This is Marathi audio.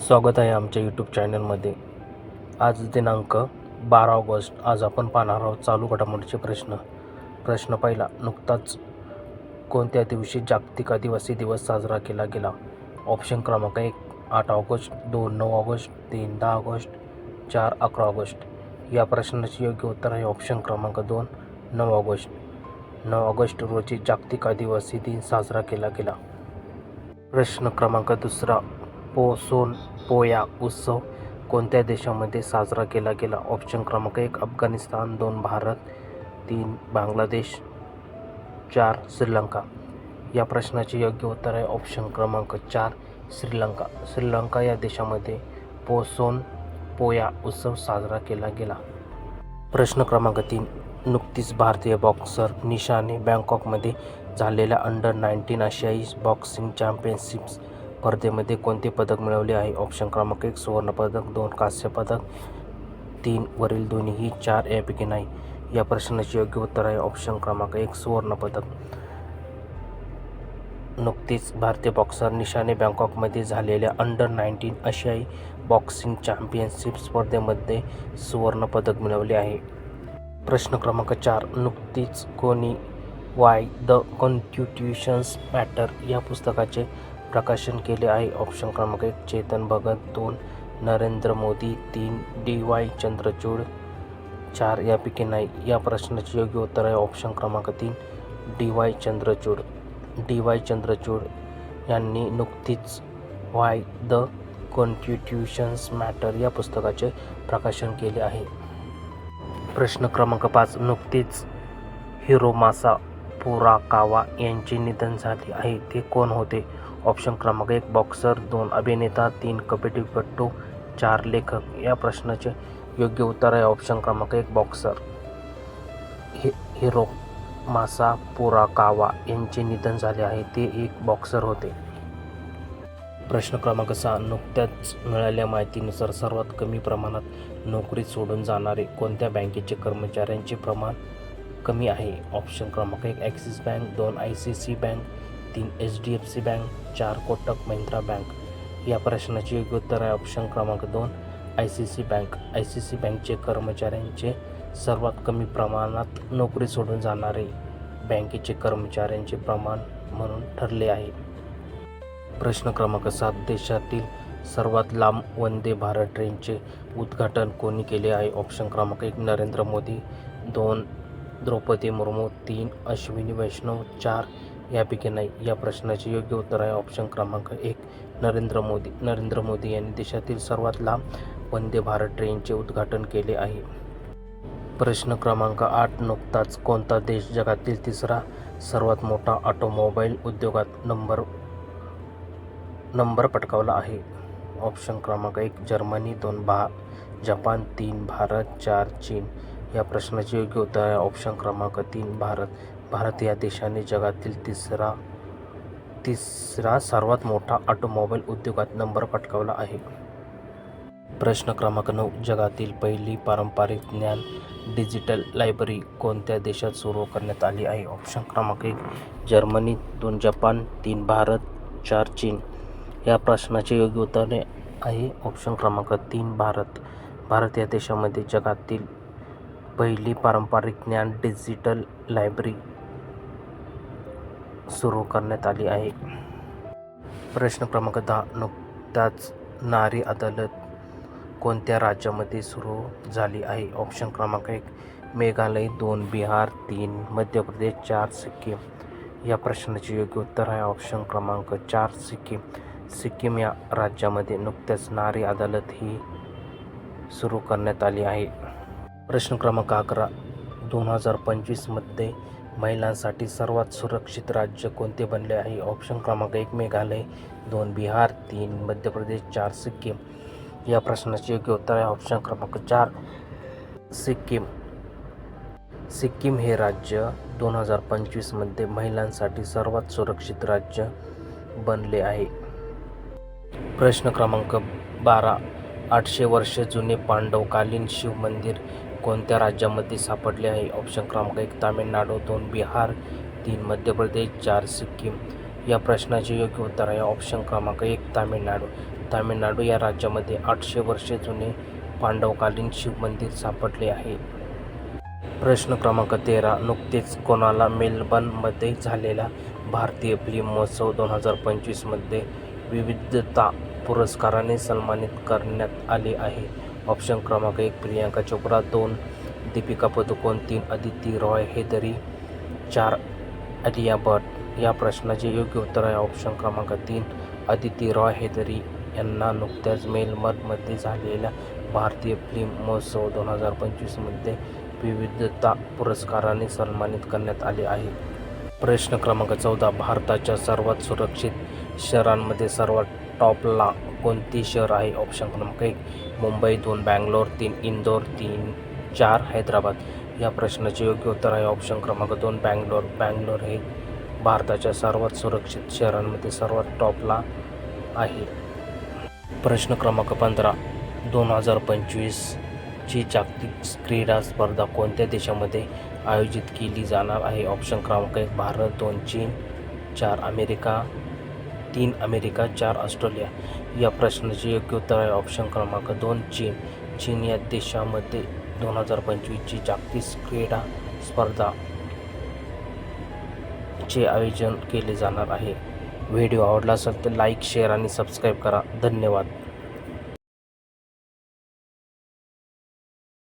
स्वागत आहे आमच्या यूट्यूब चॅनलमध्ये आज दिनांक बारा ऑगस्ट. आज आपण पाहणार आहोत चालू घडामोडीचे प्रश्न. प्रश्न पहिला नुकताच कोणत्या दिवशी जागतिक आदिवासी दिवस साजरा केला गेला? ऑप्शन क्रमांक एक आठ ऑगस्ट दोन नऊ ऑगस्ट तीन दहा ऑगस्ट चार अकरा ऑगस्ट. या प्रश्नाचे योग्य उत्तर आहे ऑप्शन क्रमांक दोन नऊ ऑगस्ट. नऊ ऑगस्ट रोजी जागतिक आदिवासी दिन साजरा केला गेला. प्रश्न क्रमांक दुसरा पोसोन पोया उत्सव कोणत्या देशामध्ये साजरा केला गेला? ऑप्शन क्रमांक एक अफगाणिस्तान दोन भारत तीन बांगलादेश चार श्रीलंका. या प्रश्नाचे योग्य उत्तर आहे ऑप्शन क्रमांक चार श्रीलंका. श्रीलंका या देशामध्ये पोसोन पोया उत्सव साजरा केला गेला. प्रश्न क्रमांक तीन नुकतीच भारतीय बॉक्सर निशाने बँकॉकमध्ये झालेल्या अंडर नाईन्टीन आशियाई बॉक्सिंग चॅम्पियनशिप्स स्पर्धेमध्ये कोणते पदक मिळवले आहे? ऑप्शन क्रमांक एक सुवर्णपदक दोन कांस्य पदक तीन वरील दोन्हीही चार यापैकी नाही. या प्रश्नाचे योग्य उत्तर आहे ऑप्शन क्रमांक एक सुवर्णपदक. नुकतीच भारतीय बॉक्सर निशाने बँकॉकमध्ये झालेल्या अंडर नाईन्टीन आशियाई बॉक्सिंग चॅम्पियनशिप स्पर्धेमध्ये सुवर्णपदक मिळवले आहे. प्रश्न क्रमांक चार नुकतीच कोणी वाय द कॉन्स्टिट्यूशन्स मॅटर या पुस्तकाचे प्रकाशन केले आहे. ऑप्शन क्रमांक एक चेतन भगत दोन नरेंद्र मोदी तीन डी वाय चंद्रचूड चार यापैकी नाही. या प्रश्नाचे योग्य उत्तर आहे ऑप्शन क्रमांक तीन D Y Chandrachud. D Y Chandrachud यांनी नुकतीच वाय द कॉन्स्टिट्यूशन्स मॅटर या पुस्तकाचे प्रकाशन केले आहे. प्रश्न क्रमांक पाच नुकतीच हिरोमासा पुराकावा यांचे निधन झाले आहे. ते कोण होते? ऑप्शन क्रमांक एक बॉक्सर दोन अभिनेता तीन कबड्डीपटू चार लेखक. या प्रश्नाचे योग्य उत्तर आहे ऑप्शन क्रमांक एक बॉक्सर. हि हिरो मासा पुराकावा यांचे निधन झाले आहे. ते एक बॉक्सर होते. प्रश्न क्रमांक सहा नुकत्याच मिळालेल्या माहितीनुसार सर्वात कमी प्रमाणात नोकरी सोडून जाणारे कोणत्या बँकेचे कर्मचाऱ्यांचे प्रमाण कमी आहे? ऑप्शन क्रमांक एक ॲक्सिस बँक दोन आय सी सी बँक तीन H D F C bank चार कोटक महिंद्रा बँक. या प्रश्नाचे योग्य उत्तर आहे ऑप्शन क्रमांक दोन I C C bank. I C C बँकचे कर्मचाऱ्यांचे सर्वात कमी प्रमाणात नोकरी सोडून जाणारे बँकेचे कर्मचाऱ्यांचे प्रमाण म्हणून ठरले आहे. प्रश्न क्रमांक सात देशातील सर्वात लांब वंदे भारत ट्रेनचे उद्घाटन कोणी केले आहे? ऑप्शन क्रमांक एक नरेंद्र मोदी दोन द्रौपदी मुर्मू तीन अश्विनी वैष्णव चार यापैकी नाही. या प्रश्नाचे योग्य उत्तर आहे ऑप्शन क्रमांक एक. नरेंद्र मोदी. नरेंद्र मोदी यांनी देशातील सर्वात लांब वंदे भारत ट्रेनचे उद्घाटन केले आहे. प्रश्न क्रमांक आठ नुकताच कोणता देश जगातील तिसरा सर्वात मोठा ऑटोमोबाईल उद्योगात नंबर नंबर पटकावला आहे? ऑप्शन क्रमांक एक जर्मनी दोन भा जपान तीन भारत चार चीन. या प्रश्नाचे योग्य उत्तर आहे ऑप्शन क्रमांक तीन भारत. भारत या देशाने जगातील तिसरा तिसरा सर्वात मोठा ऑटोमोबाईल उद्योगात नंबर पटकावला आहे. प्रश्न क्रमांक नऊ जगातील पहिली पारंपरिक ज्ञान डिजिटल लायब्ररी कोणत्या देशात सुरू करण्यात आली आहे? ऑप्शन क्रमांक एक जर्मनी दोन जपान तीन भारत चार चीन. या प्रश्नाचे योग्य उत्तरे आहे ऑप्शन क्रमांक तीन भारत. भारत या देशामध्ये जगातील पहिली पारंपरिक ज्ञान डिजिटल लायब्ररी सुरू करण्यात आली आहे. प्रश्न क्रमांक दहा. नुकताच नारी अदालत कोणत्या राज्यामध्ये सुरू झाली आहे? ऑप्शन क्रमांक एक. मेघालय दोन. बिहार तीन. मध्य प्रदेश चार. सिक्कीम. या प्रश्नाचे योग्य उत्तर आहे. ऑप्शन क्रमांक चार सिक्कीम. सिक्कीम या राज्यामध्ये नुकत्याच नारी अदालत ही सुरू करण्यात आली आहे. प्रश्न क्रमांक अकरा. दोन हजार पंचवीसमध्ये महिलांसाठी सर्वात सुरक्षित राज्य कोणते बनले आहे? ऑप्शन क्रमांक एक मेघालय दोन बिहार तीन मध्य प्रदेश चार सिक्कीम. या प्रश्नाचे योग्य उत्तर आहे ऑप्शन क्रमांक चार सिक्कीम. सिक्कीम हे राज्य दोन हजार पंचवीसमध्ये महिलांसाठी सर्वात सुरक्षित राज्य बनले आहे. प्रश्न क्रमांक बारा आठशे वर्ष जुने पांडवकालीन शिव मंदिर कोणत्या राज्यामध्ये सापडले आहे? ऑप्शन क्रमांक एक तामिळनाडू दोन बिहार तीन मध्य प्रदेश चार सिक्कीम. या प्रश्नाचे योग्य उत्तर आहे ऑप्शन क्रमांक एक तामिळनाडू. तामिळनाडू या राज्यामध्ये आठशे वर्षे जुने पांडवकालीन शिवमंदिर सापडले आहे. प्रश्न क्रमांक तेरा नुकतेच कोणाला मेलबर्नमध्ये झालेला भारतीय फिल्म महोत्सव दोन हजार पंचवीसमध्ये विविधता पुरस्काराने सन्मानित करण्यात आले आहे? ऑप्शन क्रमांक एक प्रियांका चोप्रा दोन दीपिका पदुकोण तीन अदिती रॉय हेदरी चार आलिया भट या प्रश्नाचे योग्य उत्तर आहे ऑप्शन क्रमांक तीन अदिती रॉय हेदरी यांना नुकत्याच मेलबर्नमध्ये झालेल्या भारतीय फिल्म महोत्सव दोन हजार पंचवीसमध्ये विविधता पुरस्काराने सन्मानित करण्यात आले आहे. प्रश्न क्रमांक चौदा भारताच्या सर्वात सुरक्षित शहरांमध्ये सर्वात टॉपला कोणते शहर आहे? ऑप्शन क्रमांक एक मुंबई दोन बँगलोर तीन इंदोर तीन चार हैदराबाद. या प्रश्नाचे योग्य उत्तर आहे ऑप्शन क्रमांक दोन बँगलोर. बँगलोर हे भारताच्या सर्वात सुरक्षित शहरांमध्ये सर्वात टॉपला आहे. प्रश्न क्रमांक पंधरा दोन हजार पंचवीसची जागतिक क्रीडा स्पर्धा कोणत्या देशामध्ये आयोजित केली जाणार आहे? ऑप्शन क्रमांक एक भारत दोन चीन चार अमेरिका तीन अमेरिका चार ऑस्ट्रेलिया या प्रश्नाचे योग्य उत्तर आहे. ऑप्शन क्रमांक दोन चीन. चीन या देशामध्ये दोन हजार पंचवीसची जागतिक क्रीडा स्पर्धा चे आयोजन केले जाणार आहे. व्हिडिओ आवडला असेल तर लाईक शेअर आणि सबस्क्राईब करा. धन्यवाद.